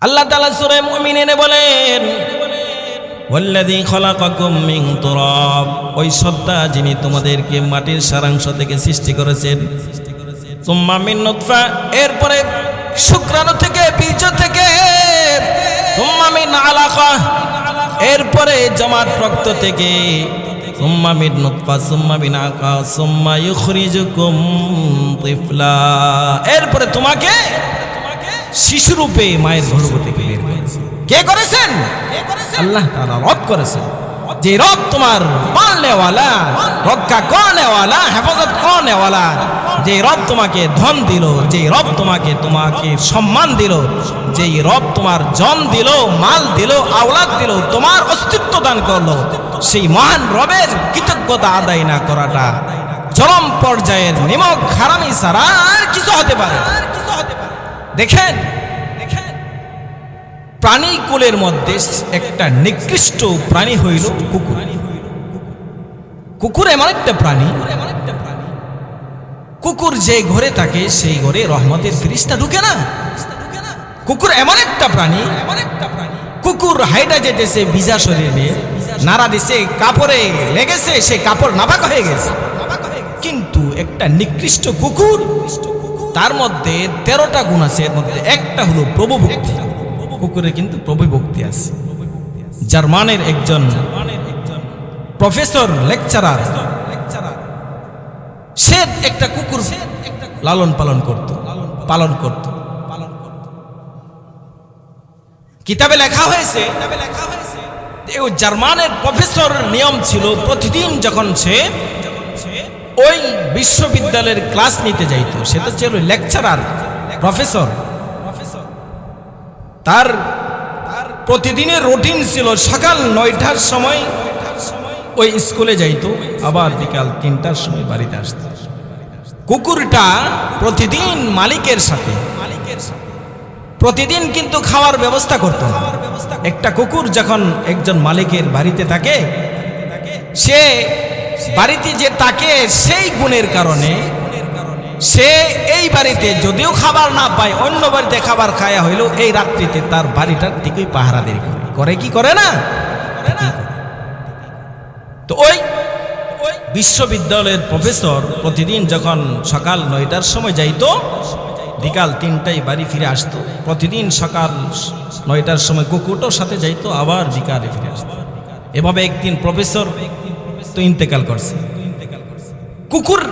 আল্লাহ তাআলা সূরা মুমিনে বলেন ওই সত্তা যিনি তোমাদেরকে মাটির সারাংশ থেকে সৃষ্টি করেছেন। নুতফা, এরপরে শুক্রাণু থেকে বীজ থেকে এরপরে জমাট রক্ত থেকে মিন তিফলা। এরপরে তোমাকে শিশুরূপে মায়ের গর্ভ থেকে বের করেছে। কে করেছেন? আল্লাহ তাআলা রব করেছেন। যে রব তোমার পালনেওয়ালা রক্ষা করনেওয়ালা হেফাজত করনেওয়ালা যে রব তোমাকে ধন দিল যে রব তোমাকে তোমাকে সম্মান দিল যে রব তোমার জন দিল মাল দিল আওলাদ দিল তোমার অস্তিত্ব দান করল সেই মহান রবের কৃতজ্ঞতা আদায় না করাটা চরম পর্যায়ের নিমক হারামি ছাড়া আর কিছু হতে পারে দেখেন প্রাণী কুলের মধ্যে একটা নিকৃষ্ট প্রাণী হইল কুকুর। কুকুর এমন একটা প্রাণী, কুকুর যে ঘরে থাকে সেই ঘরে রহমতের ফিরিস্তা ঢুকে না। কুকুর এমন একটা প্রাণী, কুকুর হাইটা যেতেছে ভিজা শরীরে, নাড়া দিছে, কাপড়ে লেগেছে, সে কাপড় নাবাক হয়ে গেছে। কিন্তু একটা নিকৃষ্ট কুকুর তার মধ্যে তেরোটা গুণ আছে, এর মধ্যে একটা হলো প্রভু ভক্তি। কুকুরে কিন্তু প্রভু ভক্তি আছে। জার্মানের একজন প্রফেসর, লেকচারার। সে একটা কুকুর লালন পালন করত পালন করত। কিতাবে লেখা হয়েছে জার্মানের প্রফেসর নিয়ম ছিল, প্রতিদিন যখন সে ওই বিশ্ববিদ্যালয়ের ক্লাস নিতে যাইতো। সে তো ছিল লেকচারার প্রফেসর তার প্রতিদিনের রুটিন ছিল সকাল নয়টার সময় ওই স্কুলে যাইতো, আবার বিকাল তিনটার সময় বাড়িতে আসতো। কুকুরটা প্রতিদিন মালিকের সাথে, প্রতিদিন কিন্তু খাওয়ার ব্যবস্থা করত। একটা কুকুর যখন একজন মালিকের বাড়িতে থাকে, সে বাড়িতে যে তাকে সেই গুণের কারণে সে এই বাড়িতে যদিও খাবার না পায় অন্য বাড়িতে খাবার খায়া হইল এই রাত্রিতে তার বাড়িটার দিকেই পাহারা দেরি করে। করে কি করে না? তো ওই ওই বিশ্ববিদ্যালয়ের প্রফেসর প্রতিদিন যখন সকাল নয়টার সময় যাইত বিকাল তিনটায় বাড়ি ফিরে আসতো। প্রতিদিন সকাল নয়টার সময় কুকুরটার সাথে যাইতো আবার বিকালে ফিরে আসতো। এভাবে একদিন প্রফেসর ইন্তেকাল করছে। কুকুর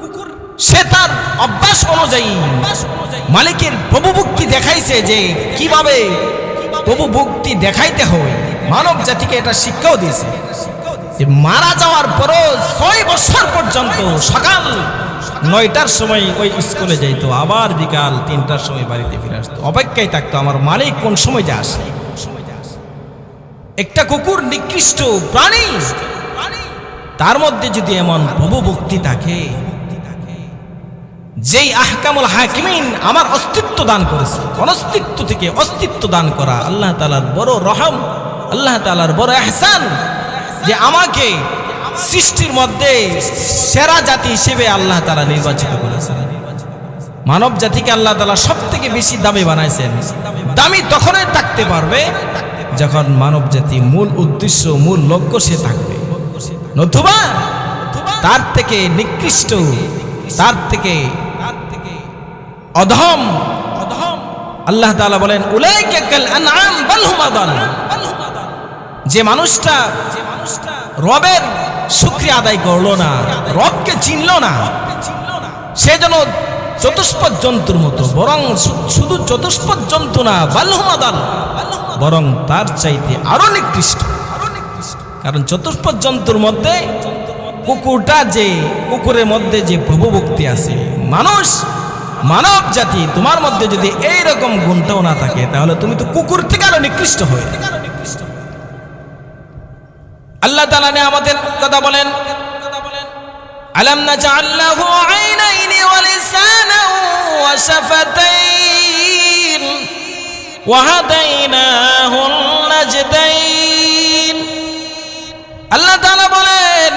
কুকুর, সে তার অভ্যাস অনুযায়ী মালিকের প্রভুভক্তি দেখাইছে যে কীভাবে প্রভুভক্তি দেখাইতে হয়, মানব জাতিকে এটা শিক্ষাও দিয়েছে। যে মারা যাওয়ার পরও ছয় বছর পর্যন্ত সকাল নয়টার সময় ওই স্কুলে যাইতো, আবার বিকাল তিনটার সময় বাড়িতে ফিরে আসতো। অপেক্ষায় থাকতো আমার মালিক কোন সময় যা আসে। একটা কুকুর নিকৃষ্ট প্রাণী তার মধ্যে যদি এমন প্রভু ভক্তি থাকে, যেই আহকামুল হাকিমিন আমার অস্তিত্ব দান করেছে অনস্তিত্ব থেকে অস্তিত্ব দান করা আল্লাহ তালার বড় রহম, আল্লাহ তালার বড় এহসান যে আমাকে সৃষ্টির মধ্যে সেরা জাতি হিসেবে আল্লাহ তালা নির্বাচিত করেছেন মানব জাতিকে আল্লাহ তালা সব থেকে বেশি দামি বানাইছেন। দামি তখনই থাকতে পারবে যখন মানব জাতি মূল উদ্দেশ্য, মূল লক্ষ্য সে থাকবে। নতুবা, তার থেকে নিকৃষ্ট, তার থেকে অধম। অধম আল্লাহ তাআলা বলেন যে মানুষটা যে মানুষটা রবের শুকরিয়া আদায় করল না, রবকে চিনলো না, সে যেন চতুষ্পদ জন্তুর মতো, বরং শুধু চতুষ্পদ জন্তু না বাল্যমাদাল বরং তার চাইতে আরও নিকৃষ্ট। কারণ চতুষ্পদ জন্তুর মধ্যে কুকুরটা যে, কুকুরের মধ্যে যে প্রভুভক্তি আছে, মানুষ, মানব জাতি, তোমার মধ্যে যদি এই রকম গুণটাও না থাকে, তাহলে তুমি তো কুকুর থেকে আরও নিকৃষ্ট হয়ে আল্লাহ তাআলা নে আমাদের কথা বলেন, আলাম নাজআল্লাহু আইনাইনি ওয়া লিসানান ওয়া শাফাতাইন আল্লাহ তাআলা বলেন,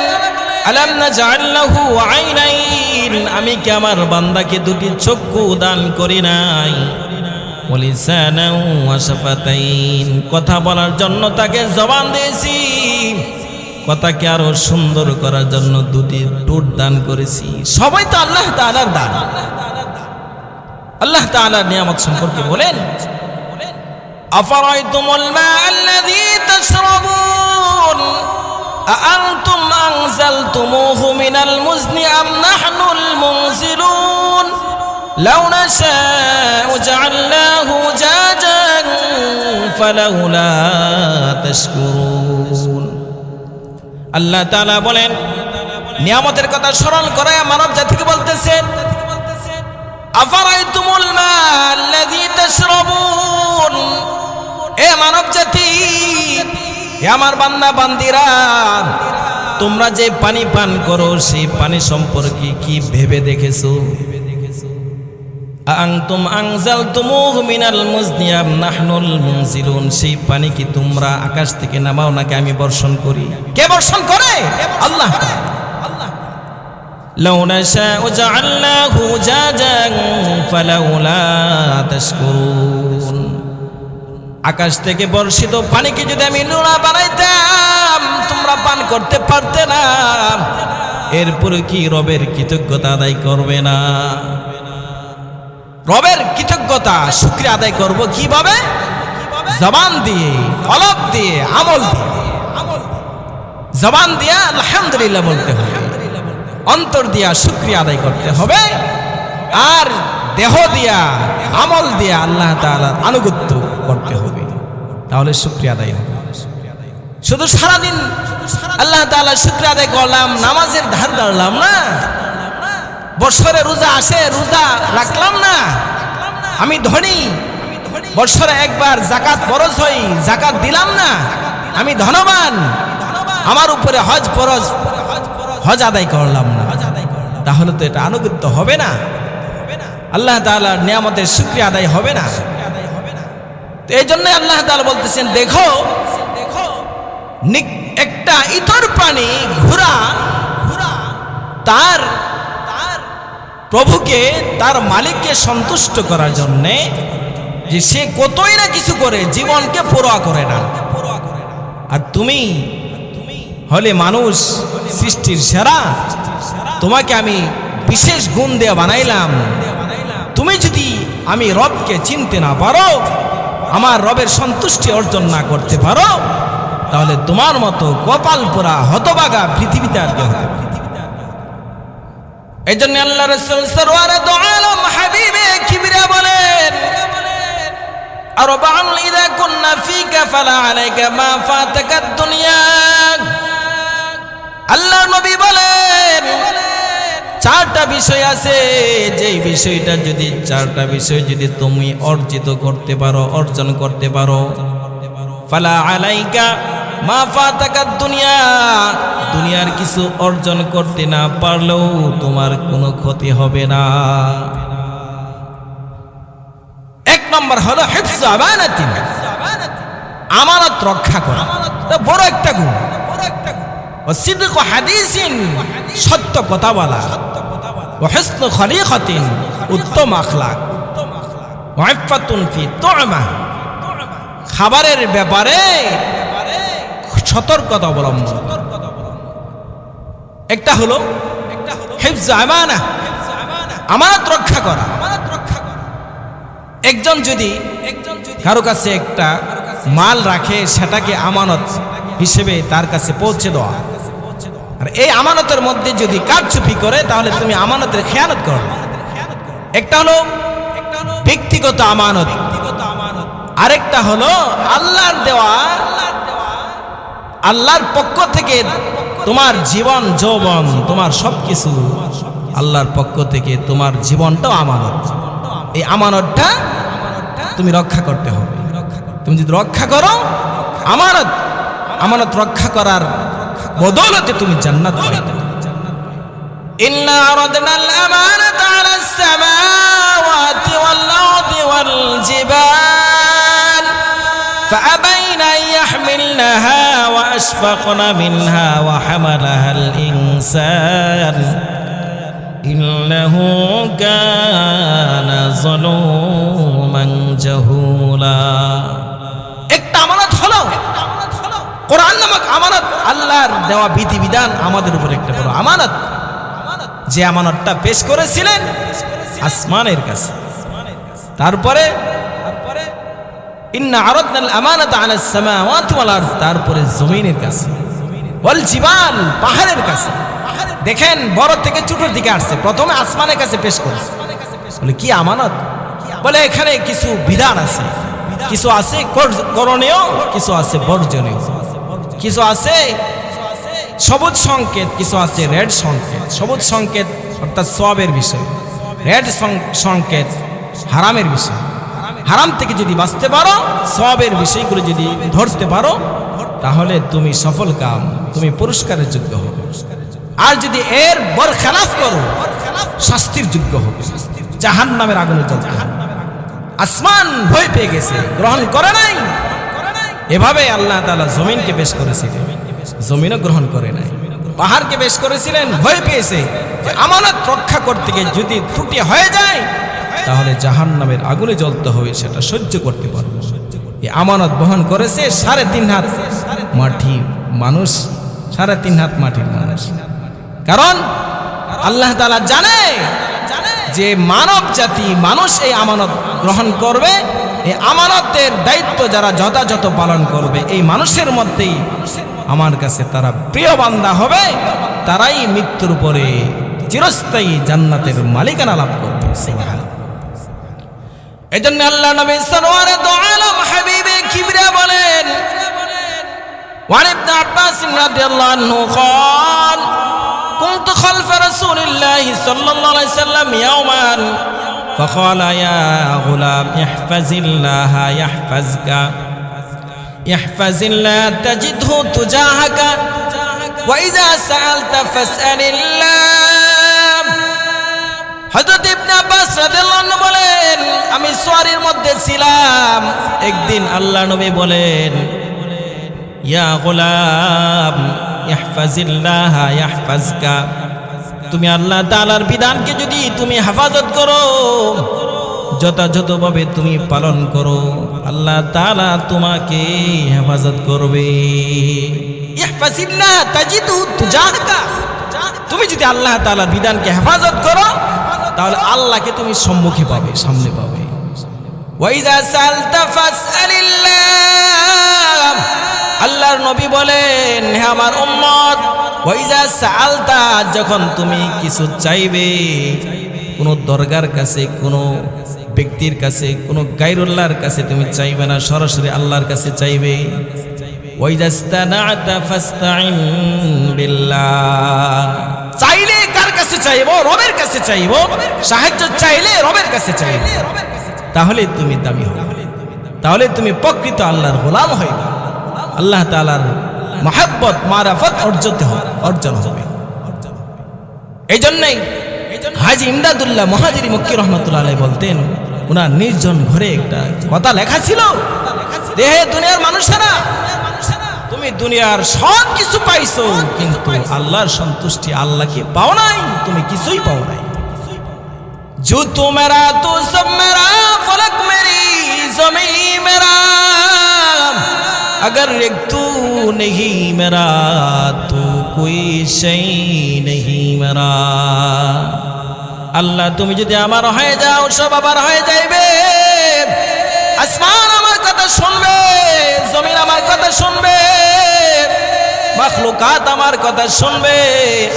আলাম নাজআল্লাহু আইনাইন? আমি কি আমার বান্দাকে দুটি চক্ষু দান করি নাই? কথা বলার জন্য তাকে জবান দিয়েছি। কথাকে আরও সুন্দর করার জন্য দুটি টুট দান করেছি। সবাই তো আল্লাহ তাআলার দান। আল্লাহ তাআলার নিয়ামত সম্পর্কে বলেন, আফারাইতুমুল মা আল্লাযী তাশরাবুন? أأنتم أنزلتموه من المزن أم نحن المنزلون لو نشاء جعلناه جاجا فلولا تشكرون আল্লাহ তাআলা বলেন নিয়ামতের কথা স্মরণ করে মানব জাতিকে বলতেছেন আফারাইতুমুল মা আল্লাযী তাশরাবুন এ মানব জাতি হে আমার বান্দা বান্দিরা তোমরা যে পানি পান করো সেই পানি সম্পর্কে কি ভেবে দেখেছো আংতুম আংজাল তুমুহ মিনাল মুজনিয়াম নাহনুল মুনজিলুন সেই পানি কি তোমরা আকাশ থেকে নামাও নাকি আমি বর্ষণ করি কে বর্ষণ করে আল্লাহ لو نشاء جعلناه جاجا فلولا تشكرون আকাশ থেকে বর্ষিত পানিকে যদি আমি নোনা বানাইতাম, তোমরা পান করতে পারতে না। এরপরে কি রবের কৃতজ্ঞতা আদায় করবে না? রবের কৃতজ্ঞতা শুক্রিয়া আদায় করব কীভাবে? জবান দিয়ে ফলক দিয়ে, আমল দিয়ে। জবান দিয়ে আলহামদুলিল্লাহ বলতে হবে। অন্তর দিয়া শুক্রিয়া আদায় করতে হবে। আর দেহ দিয়া আমল দিয়ে আল্লাহ তাআলার আনুগত্য করতে হবে। তাহলে শুক্রিয়া আদায় হবে। শুধু সারাদিন আল্লাহ তাআলা শুক্রিয়া আদায় করলাম, নামাজের ধার দাঁড়লাম না। বছরে রোজা আসে, রোজা রাখলাম না। আমি ধনী বছরে একবার জাকাত ফরজ হই জাকাত দিলাম না। আমি ধনবান, আমার উপরে হজ ফরজ, হজ আদায় করলাম না। তাহলে তো এটা আনুগত্য হবে না। আল্লাহ তাআলার নিয়ামতের শুক্রিয়া আদায় হবে না। তো এই জন্য আল্লাহ তাআলা বলতেছেন, দেখো একটা ইতর প্রাণী ঘোড়া তার প্রভুকে, তার মালিককে সন্তুষ্ট করার জন্যে যে সে কতই না কিছু করে, জীবনকে পরোয়া করে না। আর তুমি হলে মানুষ সৃষ্টির সেরা। তোমাকে আমি বিশেষ গুণ দিয়ে বানাইলাম। তুমি যদি আমি রবকে চিনতে না পারো, আমার রবের সন্তুষ্টি অর্জন না করতে পারো, তাহলে তোমার মতো কপাল পোড়া হতবাগা পৃথিবীতে আর কেউ এই জন্য আল্লাহ রসুল সরওয়ারে আলম হাবিবে কিবরিয়া বলেন আর ইদা কুন্না ফিকা ফালা আলাইকা মা ফাতাকা দুনিয়া। আল্লাহর নবী বলেন বিষয় আছে? যেই বিষয়টা যদি, চারটা বিষয় যদি তুমি অর্জিত করতে পারো, অর্জন করতে পারো। ফালা আলাইকা মা ফাতাকা দুনিয়া। দুনিয়ার কিছু অর্জন করতে না পারলেও তোমার কোনো ক্ষতি হবে না। এক নম্বর হলো হিফজ আমানাতিন। আমানত রক্ষা করা। বড় একটা গুণ। ও সিদ্দিক হাদিসিন সত্য কথা বলা। ও হিসন উত্তম আখলাক। ওয়াইফাতুন ফি খাবারের ব্যাপারে সতর্কতা অবলম্বন। একটা হলো হিফজ আমানা, আমানত রক্ষা করা। একজন যদি কারও কাছে একটা মাল রাখে, সেটাকে আমানত হিসেবে তার কাছে পৌঁছে দেওয়া। আর এই আমানতের মধ্যে যদি কারচুপি করে, তাহলে তুমি আমানতের খেয়ানত করো। একটা হলো ব্যক্তিগত আমানত। আরেকটা হলো আল্লাহর দেওয়া। আল্লাহর পক্ষ থেকে তোমার জীবন, যৌবন, তোমার সবকিছু আল্লাহর পক্ষ থেকে তোমার জীবনটাও আমানত। এই আমানতটা তুমি রক্ষা করতে হবে। তুমি যদি রক্ষা করো, আমানত আমানত রক্ষা করার বদলাতে তুমি জান্নাত পাবে। ইন্না আরাদনাল আমানাতা আলাস সামাওয়াতি ওয়াল আরদি ওয়াল জিবাল فأبين أن يحملنها وأشفقن منها وحملها الإنسان إنه كان ظلوما جهولا কোরআন নামক আমানত, আল্লাহর দেওয়া বিধিবিধান আমাদের উপর একটা বড় আমানত। যে আমানতটা পেশ করেছিলেন আসমানের কাছে। তারপরে, ইন্না আরাদনাল আমানাতা আলাস সামাওয়াতি ওয়াল আরদ, তারপরে জমিনের কাছে। ওয়াল জিবাল, পাহাড়ের কাছে। দেখেন, বড় থেকে ছোটোর দিকে আসছে, প্রথমে আসমানের কাছে পেশ করেছে। বলে, কি আমানত? বলে, এখানে কিছু বিধান আছে। কিছু আছে কর- করণীয়, কিছু আছে বর্জনীয়। কিছু আছে? সবুজ সংকেত, কিছু আছে? রেড সংকেত। সবুজ সংকেত অর্থাৎ সবের বিষয়। রেড সংকেত হারামের বিষয়। হারাম থেকে যদি বাঁচতে পারো সবের বিষয়গুলো যদি ধরতে পারো, তাহলে তুমি সফল কাম, তুমি পুরস্কারের যোগ্য হবে আর যদি এর বর খেলাফ করো, শাস্তির যোগ্য হবে জাহান নামের আগুনে হবে। আসমান ভয় পেয়ে গেছে, গ্রহণ করে নাই এভাবে আল্লাহ তালা জমিনকে পেশ করেছিলেন। জমিনও গ্রহণ করে নাই। পাহাড়কে বেশ করেছিলেন, ভয় পেয়েছে যে আমানত রক্ষা করতে গিয়ে যদি ত্রুটি হয়ে যায়, তাহলে জাহান নামের আগুনে জ্বলতে হবে, সেটা সহ্য করতে পারব আমানত বহন করেছে সাড়ে তিন হাত মাটির মানুষ, সাড়ে তিন হাত মাটির মানুষ। কারণ আল্লাহ তাআলা জানে যে মানব জাতি মানুষ এই আমানত গ্রহণ করবে এই আমানতের দায়িত্ব যারা যথাযথ পালন করবে এই মানুষের মধ্যেই আমার কাছে তারা প্রিয় বান্দা হবে তারাই মৃত্যুর পরে চিরস্থায়ী জান্নাতের মালিকানা লাভ করবে সুবহানাল্লাহ। এই জন্য আল্লাহ নবী সরওয়ারে দো আলম হাবিবে কিবরিয়া বলেন وعن ابن عباس رضي الله عنه قال كنت خلف رسول الله صلى الله عليه وسلم يوما فقال يا غلام احفظ الله يحفظك احفظ الله تجده تجاهك وإذا سألت فاسأل الله হযরত ইবনে আব্বাস রাদিয়াল্লাহু আনহু বলেন আমি সোয়ারির মধ্যে ছিলাম একদিন আল্লাহ নবী বলেন ইয়া গোলাম ইহফাজিল্লাহ ইয়াহফাজকা তুমি আল্লাহ তাআলার বিধানকে যদি তুমি হেফাজত করো, যথাযথভাবে তুমি পালন করো, আল্লাহ তাআলা তোমাকে হেফাজত করবে। তুমি যদি আল্লাহ তাআলার বিধানকে হেফাজত করো, তাহলে আল্লাহকে তুমি সম্মুখে পাবে, সামনে পাবে। আল্লাহর নবী বলেন, হে আমার উম্মত ওয়াইজা সালতা যখন তুমি কিছু চাইবে, কোনো দরগার কাছে, কোনো ব্যক্তির কাছে, কোনো গায়রুল্লাহর কাছে তুমি চাইবে না, সরাসরি আল্লাহর কাছে চাইবে। চাইলে কার কাছে চাইব? রবের কাছে চাইব? সাহায্য চাইলে রবের কাছে চাইব। তাহলে তুমি দামি হবে। তাহলে তুমি প্রকৃত আল্লাহর গোলাম হইবে আল্লাহ তাআলার মহাব্বত, মারাফত অর্জিত অর্জন হবে। এই জন্যই হাজি ইমদাদুল্লাহ মহাজিরি মক্কি রহমতুল্লাহ বলতেন ওনার নির্জন ঘরে একটা কথা লেখা ছিল। দেহে দুনিয়ার মানুষেরা, তুমি দুনিয়ার সব কিছু পাইছো, কিন্তু আল্লাহর সন্তুষ্টি আল্লাহকে পাও নাই, তুমি কিছুই পাও নাই। জুতো মেরা তো সব মেরা, ফলক মেরি, জমি মেরা। अगर एक तू नहीं मेरा तो कोई शई नहीं मेरा আল্লাহ তুমি যদি আমার হয়ে যাও সব আবার হয়ে যাইবে আসমান আমার কথা শুনবে জমিন আমার কথা শুনবে মাখলুকাত আমার কথা শুনবে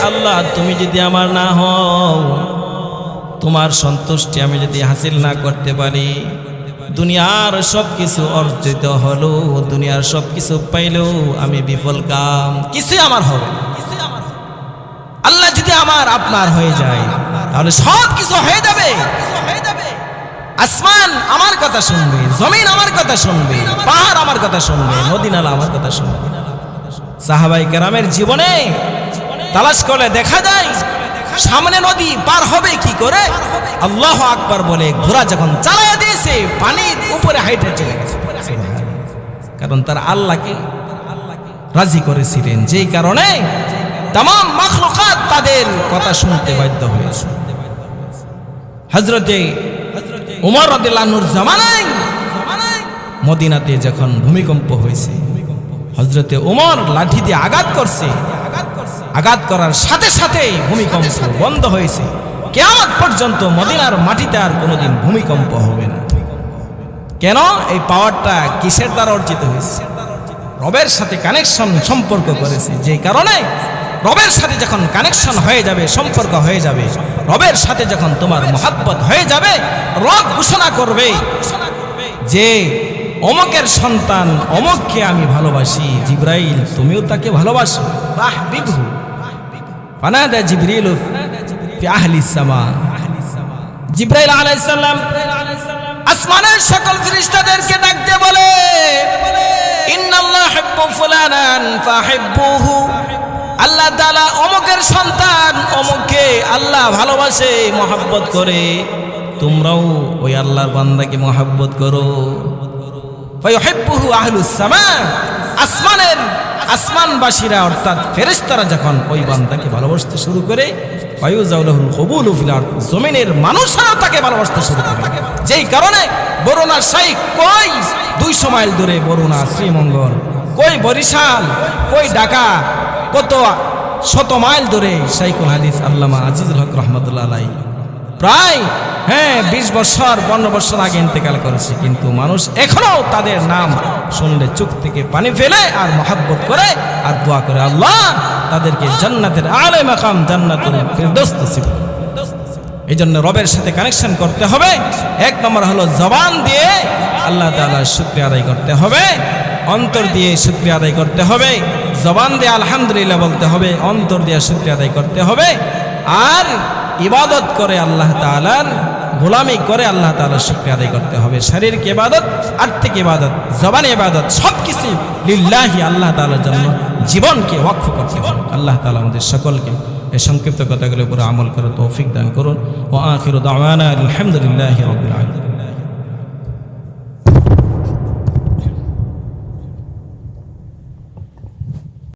আল্লাহ তুমি যদি আমার না হও তোমার সন্তুষ্টি আমি যদি হাসিল না করতে পারি দুনিয়ার সব কিছু অর্জিত হলো, দুনিয়ার সব কিছু পাইলেও আমি বিফল কাম। কিছুই আমার হবে আল্লাহ যদি আমার আপনার হয়ে যায়, তাহলে সব কিছু হয়ে যাবে। আসমান আমার কথা শুনবে, জমিন আমার কথা শুনবে, পাহাড় আমার কথা শুনবে নদী নালা আমার কথা শুনবে। সাহাবাই কেরামের জীবনে তালাশ করলে দেখা যায় সামনে নদী পার হবে কি করে? আল্লাহ আকবার বলে, ঘোড়া যখন চালায় দিয়েছে, পানির উপরে হাইটে চলে গেছে। কারণ তার আল্লাহকে রাজি করেছিলেন। যেই কারণে তাম মাখলুকাত তাদের কথা শুনতে বাধ্য হয়েছে। হজরতে উমর রদিল্লানুর জামানায় মদিনাতে যখন ভূমিকম্প হয়েছে হজরতে উমর লাঠি দিয়ে আঘাত করছে আঘাত করার সাথে সাথে ভূমিকম্প বন্ধ হয়েছে। কেমন পর্যন্ত মদিনার মাটিতে আর কোনোদিন ভূমিকম্প হবে না। কেন? এই পাওয়ারটা কিসের দ্বারা অর্জিত হয়েছে? রবের সাথে কানেকশন সম্পর্ক করেছে। যে কারণে রবের সাথে যখন কানেকশন হয়ে যাবে সম্পর্ক হয়ে যাবে রবের সাথে যখন তোমার মহাব্বত হয়ে যাবে রব ঘোষণা করবে যে অমকের সন্তান অমককে আমি ভালোবাসি। জিব্রাইল তুমিও তাকে ভালোবাসো। বাহ বিভু ফানাদা জিবরিল ফি আহলি সামা জিব্রাইল আলাইহিস সালাম আসমানের সকল ফেরেশতাদেরকে ডাকতে বলে, ইন্নাল্লাহ হিব্বু ফুলানান ফাহিব্বুহু। আল্লাহ তাআলা অমুকের সন্তান, অমুককে আল্লাহ ভালোবাসে, মহাব্বত করে। তোমরাও ওই আল্লাহর বান্দাকে মহাব্বত করো। ফায়ুহিব্বুহু আহলুস সামা, আসমানের আসমানবাসীরা, অর্থাৎ ফেরেস্তারা যখন ওই বান্দাকে ভালোবাসতে শুরু করে ফায়ুজাউলাহুল কবুল ফিল আরদ জমিনের মানুষরা তাকে ভালোবাসতে শুরু করে। যেই কারণে বরুণা শাইখ, কই দুইশো মাইল দূরে বরুণা, শ্রীমঙ্গল, কই বরিশাল, কই ঢাকা, কত শত মাইল দূরে শাইকুল হাদিস আল্লামা আজিজুল হক রহমতুল্লাহ আলাই প্রায় হ্যাঁ বিশ বছর, পনেরো বছর আগে ইন্তেকাল করেছে। কিন্তু মানুষ এখনও তাদের নাম শুনলে চোখ থেকে পানি ফেলে আর মহাব্বত করে আর দোয়া করে, আল্লাহ তাদেরকে জান্নাতের আলে মাকাম জান্নাতের ফিরদৌস নসিব করুন। এই জন্য রবের সাথে কানেকশন করতে হবে। এক নম্বর হলো জবান দিয়ে আল্লাহ তাআলার শুক্রিয়া আদায় করতে হবে। অন্তর দিয়ে শুক্রিয়া আদায় করতে হবে। জবান দিয়ে আলহামদুলিল্লাহ বলতে হবে। অন্তর দিয়ে শুক্রিয়া আদায় করতে হবে। আর ইবাদত করে আল্লাহ তালার গোলামি করে আল্লাহ তালার শুক্রিয়া আদায় করতে হবে। শারীরিক ইবাদত, আর্থিক ইবাদত, জবান ইবাদত সব কিছু লিল্লাহি আল্লাহ তালার জন্য জীবনকে ওয়াক্ফ করতে হবে। আল্লাহ তালা আমাদের সকলকে এই সংক্ষিপ্ত কথাগুলোর উপরে আমল করে তৌফিক দান করুন। ও আখির দাওয়ানা আলহামদুলিল্লাহ রবিল আলম